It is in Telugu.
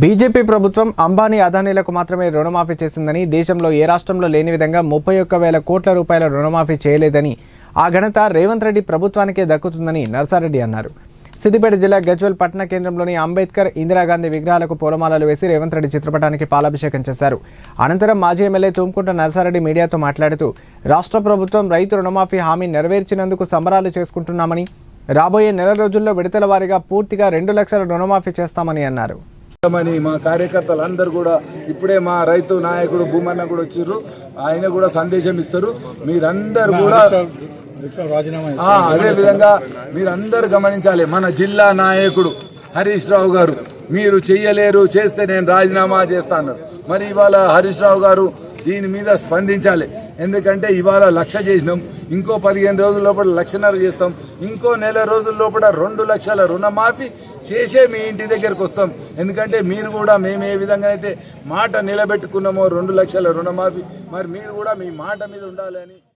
బీజేపీ ప్రభుత్వం అంబానీ అదానీలకు మాత్రమే రుణమాఫీ చేసిందని దేశంలో ఏ రాష్ట్రంలో లేని విధంగా ముప్పై ఒక్క వేల కోట్ల రూపాయల రుణమాఫీ చేయలేదని ఆ ఘనత రేవంత్ రెడ్డి ప్రభుత్వానికే దక్కుతుందని నర్సారెడ్డి అన్నారు. సిద్దిపేట జిల్లా గజ్వల్ పట్టణ కేంద్రంలోని అంబేద్కర్ ఇందిరాగాంధీ విగ్రహాలకు పూలమాలలు వేసి రేవంత్ రెడ్డి చిత్రపటానికి పాలాభిషేకం చేశారు. అనంతరం మాజీ ఎమ్మెల్యే తుమ్కుంట నర్సారెడ్డి మీడియాతో మాట్లాడుతూ రాష్ట్ర ప్రభుత్వం రైతు రుణమాఫీ హామీ నెరవేర్చినందుకు సంబరాలు చేసుకుంటున్నామని రాబోయే నెల రోజుల్లో విడతల వారీగా పూర్తిగా రెండు లక్షల రుణమాఫీ చేస్తామని అన్నారు. మని మా కార్యకర్తలు అందరు కూడా ఇప్పుడే మా రైతు నాయకుడు భూమన్న కూడా వచ్చిర్రు. ఆయన కూడా సందేశం ఇస్తారు. మీరందరూ కూడా ఆ, అదే విధంగా మీరందరూ గమనించాలి. మన జిల్లా నాయకుడు హరీష్ రావు గారు. మీరు చెయ్యలేరు చేస్తే నేను రాజీనామా చేస్తాను మరి ఇవాళ హరీష్ రావు గారు దీని మీద స్పందించాలి. ఎందుకంటే ఇవాళ లక్ష చేసినాం. ఇంకో పదిహేను రోజుల లోపల లక్షన్నర చేస్తాం. ఇంకో నెల రోజుల లోపల రెండు లక్షల రుణమాఫీ చేసే మీ ఇంటి దగ్గరకు వస్తాం. ఎందుకంటే మీరు కూడా మేము ఏ విధంగా అయితే మాట నిలబెట్టుకున్నామో రెండు లక్షల రుణమాఫీ మరి మీరు కూడా మీ మాట మీద ఉండాలని